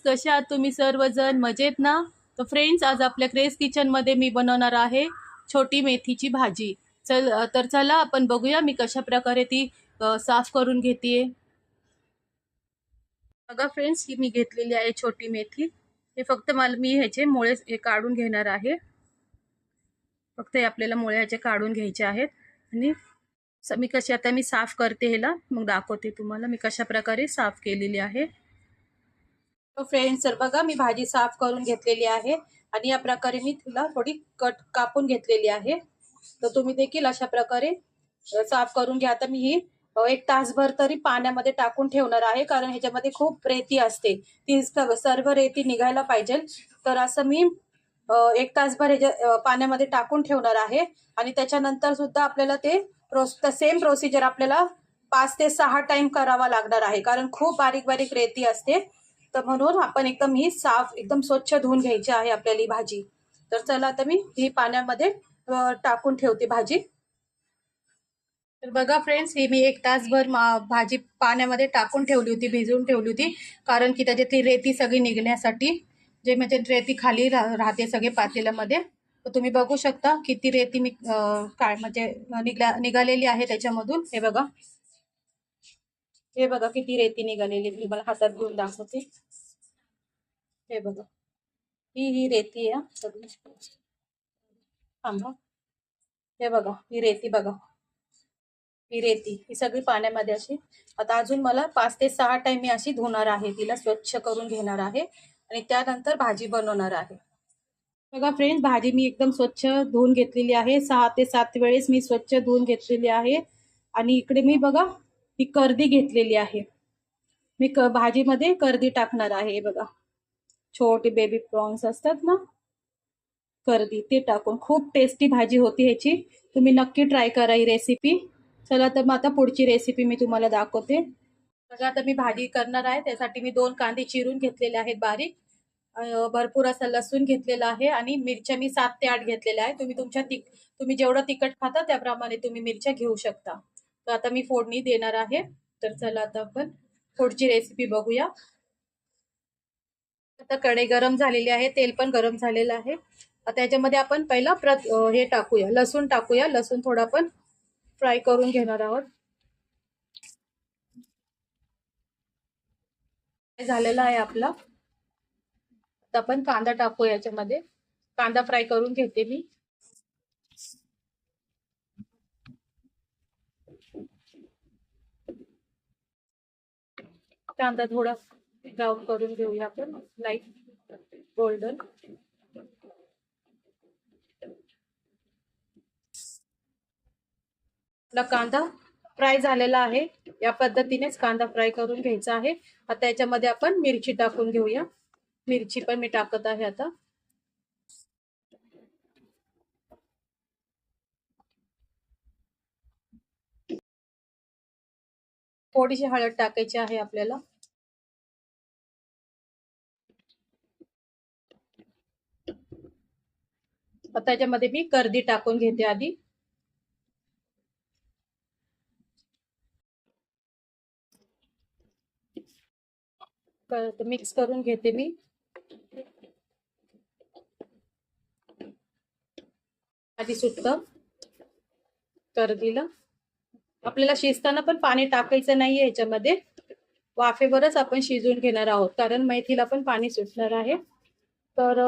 Friends कशा आहात तुम्ही सर्वजण मजेत ना? तर फ्रेंड्स आज आपल्या क्रेस किचनमध्ये मी बनवणार आहे छोटी मेथीची भाजी. चल तर चला आपण बघूया मी कशा प्रकारे ती साफ करून घेते बघा फ्रेंड्स ही मी घेतलेली आहे छोटी मेथी. हे फक्त मला मी ह्याचे मुळे हे काढून घेणार आहे. फक्त हे आपल्याला मुळे ह्याचे काढून घ्यायचे आहेत. आणि मी कशी आता मी साफ करते ह्याला मग दाखवते तुम्हाला मी कशा प्रकारे साफ केलेली आहे. फ्रेंड्स तर बघा मी भाजी साफ करून घेतलेली आहे आणि या प्रकारे मी तिला थोडी कट कापून घेतलेली आहे. तर तुम्ही देखील अशा प्रकारे साफ करून घ्या. आता मी ही एक तासभर तरी पाण्यामध्ये टाकून ठेवणार आहे कारण ह्याच्यामध्ये खूप रेती असते. ती सर्व रेती निघायला पाहिजे. तर असं मी एक तासभर ह्याच्या पाण्यामध्ये टाकून ठेवणार आहे आणि त्याच्यानंतर सुद्धा आपल्याला ते प्रोस सेम प्रोसिजर आपल्याला पाच ते सहा टाइम करावा लागणार आहे कारण खूप बारीक बारीक रेती असते. तर म्हणून आपण एकदम ही साफ एकदम स्वच्छ धुवून घ्यायची आहे आपल्याला ही भाजी. तर चला आता मी ही पाण्यामध्ये टाकून ठेवते भाजी. तर बघा फ्रेंड्स ही मी एक तासभर भाजी पाण्यामध्ये टाकून ठेवली होती भिजवून ठेवली होती. कारण की त्याच्यातली रेती सगळी निघण्यासाठी जे म्हणजे रेती खाली राहते सगळे पातेल्यामध्ये. तर तुम्ही बघू शकता किती रेती मी काय म्हणजे निघल्या निघालेली आहे त्याच्यामधून. हे बघा. हे बघा किती रेती निघालेली मी मला हातात घेऊन दाखवते. हे बघा. ही ही रेती आहे सगळी थांबा. हे बघा ही रेती बघा. ही रेती ही सगळी पाण्यामध्ये अशी. आता अजून मला पाच ते सहा टाइम मी अशी धुणार आहे. तिला स्वच्छ करून घेणार आहे. आणि त्यानंतर भाजी बनवणार आहे. बघा फ्रेंड्स भाजी मी एकदम स्वच्छ धुवून घेतलेली आहे. सहा ते सात वेळेस मी स्वच्छ धुवून घेतलेली आहे. आणि इकडे मी बघा ही कर्दी घेतलेली आहे. मी क भाजीमध्ये कर्दी टाकणार आहे हे बघा. छोटे बेबी प्रॉन्स असतात ना? कर्दी ते टाकून. खूप टेस्टी भाजी होती ह्याची. तुम्ही नक्की ट्राय करा ही रेसिपी चला तर मग आता पुढची रेसिपी मी तुम्हाला दाखवते. बघा आता मी भाजी करणार आहे. त्यासाठी मी दोन कांदे चिरून घेतलेले आहेत बारीक. भरपूर असा लसूण घेतलेला आहे आणि मिरच्या मी सात ते आठ घेतलेल्या आहे तुम्ही तुमच्या तिक तुम्ही जेवढं तिखट खाता त्याप्रमाणे तुम्ही मिरच्या घेऊ शकता. तर आता मी फोडणी देणार आहे. तर चला आता आपण फोडची रेसिपी बघूया. आता कढई गरम झालेली आहे तेल पण गरम झालेलं आहे. आता याच्यामध्ये आपण पहिला प्रत हे टाकूया लसूण टाकूया. लसूण थोडा पण फ्राय करून घेणार आहोत. झालेला आहे आपला. आता आपण कांदा टाकू याच्यामध्ये. कांदा फ्राय करून घेते मी. कांदा थोडा ब्राऊन करून घेऊया आपण. लाइट गोल्डन आपला कांदा फ्राय झालेला आहे. या पद्धतीनेच कांदा फ्राय करून घ्यायचा आहे. आता याच्यामध्ये आपण मिरची टाकून घेऊया. मिरची पण मी टाकत आहे आता. थोडीशी हळद टाकायची आहे आपल्याला. आता याच्यामध्ये मी कर्दी टाकून घेते आधी. मिक्स करून घेते मी. आधी सुटत कर्दीला. आपल्याला शिजताना पण पाणी टाकायचं नाहीये ह्याच्यामध्ये वाफेवरच आपण शिजून घेणार आहोत कारण मेथीला पण पाणी सुटणार आहे. तर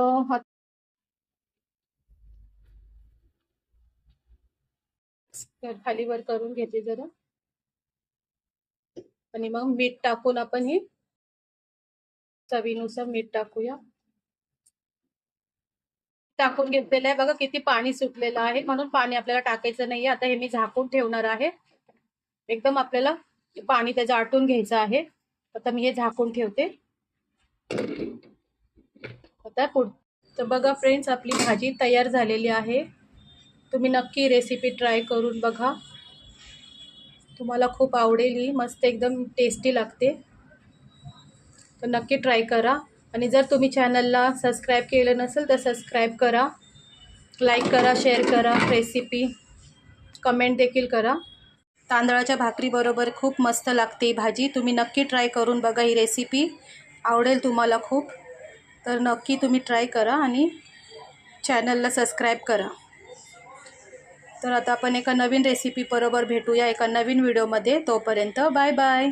तर खाली वर करून घेते जरा. आणि मग मीठ टाकून आपण हे चवीनुसार मीठ टाकूया. टाकून घेतलेलं आहे. बघा किती पाणी सुटलेलं आहे. म्हणून पाणी आपल्याला टाकायचं नाहीये. आता हे मी झाकून ठेवणार आहे. एकदम आपल्याला पाणी त्याचं आटून घ्यायचं आहे. आता मी हे झाकून ठेवते. आता पुढ तर बघा फ्रेंड्स आपली भाजी तयार झालेली आहे. तुम्ही नक्की रेसिपी ट्राय करून बघा. तुम्हाला खूप आवडेल ही मस्त एकदम टेस्टी लागते. तर नक्की ट्राय करा. आणि जर तुम्ही चॅनलला सबस्क्राईब केलं नसेल तर सबस्क्राईब करा. लाईक करा शेअर करा रेसिपी कमेंट देखील करा. तांदळाच्या भाकरीबरोबर खूप मस्त लागते भाजी. तुम्ही नक्की ट्राय करून बघा ही रेसिपी आवडेल तुम्हाला खूप. तर नक्की तुम्ही ट्राय करा आणि चॅनलला सबस्क्राईब करा. तर आता आपण एका नवीन रेसिपी बरोबर भेटूया एका नवीन व्हिडिओमध्ये तोपर्यंत बाय बाय